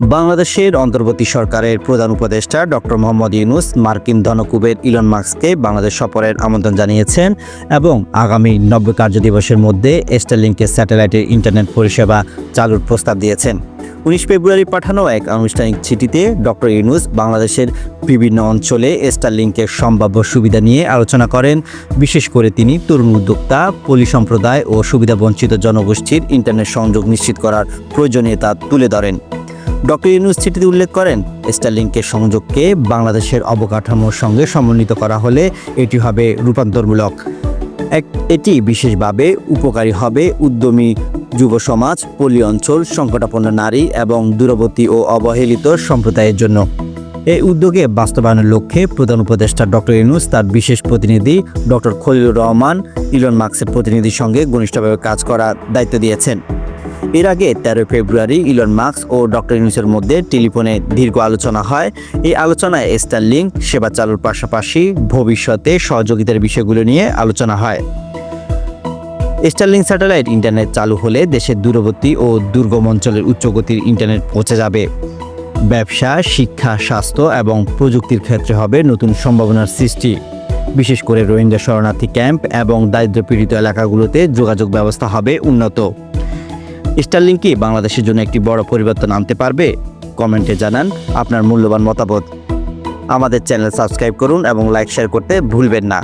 বাংলাদেশের অন্তর্বর্তী সরকারের প্রধান উপদেষ্টা ডক্টর মোহাম্মদ ইউনুস, মার্কিন ধনকুবের ইলন মার্কসকে বাংলাদেশ সফরের আমন্ত্রণ জানিয়েছেন এবং আগামী নব্বই কার্যদিবসের মধ্যে স্টারলিংকের স্যাটেলাইটের ইন্টারনেট পরিষেবা চালুর প্রস্তাব দিয়েছেন। উনিশ ফেব্রুয়ারি পাঠানো এক আনুষ্ঠানিক চিঠিতে ডক্টর ইউনুস বাংলাদেশের বিভিন্ন অঞ্চলে স্টারলিংকের সম্ভাব্য সুবিধা নিয়ে আলোচনা করেন। বিশেষ করে তিনি তরুণ উদ্যোক্তা, পলি সম্প্রদায় ও সুবিধাবঞ্চিত জনগোষ্ঠীর ইন্টারনেট সংযোগ নিশ্চিত করার প্রয়োজনীয়তা তুলে ধরেন। ডক্টর ইউনুস চিঠিতে উল্লেখ করেন, স্টারলিংকের সংযোগকে বাংলাদেশের অবকাঠামোর সঙ্গে সমন্বিত করা হলে এটি হবে রূপান্তরমূলক। এক, এটি বিশেষভাবে উপকারী হবে উদ্যমী যুব সমাজ, পল্লী অঞ্চল, সংকটাপন্ন নারী এবং দূরবর্তী ও অবহেলিত সম্প্রদায়ের জন্য। এই উদ্যোগে বাস্তবায়নের লক্ষ্যে প্রধান উপদেষ্টা ডক্টর ইউনুস, তার বিশেষ প্রতিনিধি ডক্টর খলিলুর রহমান, ইলন মার্কসের প্রতিনিধির সঙ্গে ঘনিষ্ঠভাবে কাজ করার দায়িত্ব দিয়েছেন। এর আগে তেরোই ফেব্রুয়ারি ইলন মার্কস ও ডক্টর ইউনুসের মধ্যে টেলিফোনে দীর্ঘ আলোচনা হয়। এই আলোচনায় স্টারলিংক সেবা চালুর পাশাপাশি ভবিষ্যতে সহযোগিতার বিষয়গুলো নিয়ে আলোচনা হয়। স্টারলিং স্যাটেলাইট ইন্টারনেট চালু হলে দেশের দূরবর্তী ও দুর্গম অঞ্চলের উচ্চগতির ইন্টারনেট পৌঁছে যাবে। ব্যবসা, শিক্ষা, স্বাস্থ্য এবং প্রযুক্তির ক্ষেত্রে হবে নতুন সম্ভাবনার সৃষ্টি। বিশেষ করে রোহিঙ্গা শরণার্থী ক্যাম্প এবং দারিদ্র্যপীড়িত এলাকাগুলোতে যোগাযোগ ব্যবস্থা হবে উন্নত। স্টারলিংক কি বাংলাদেশের জন্য একটি বড় পরিবর্তন আনতে পারবে? কমেন্টে জানান আপনার মূল্যবান মতামত। আমাদের চ্যানেল সাবস্ক্রাইব করুন এবং লাইক, শেয়ার করতে ভুলবেন না।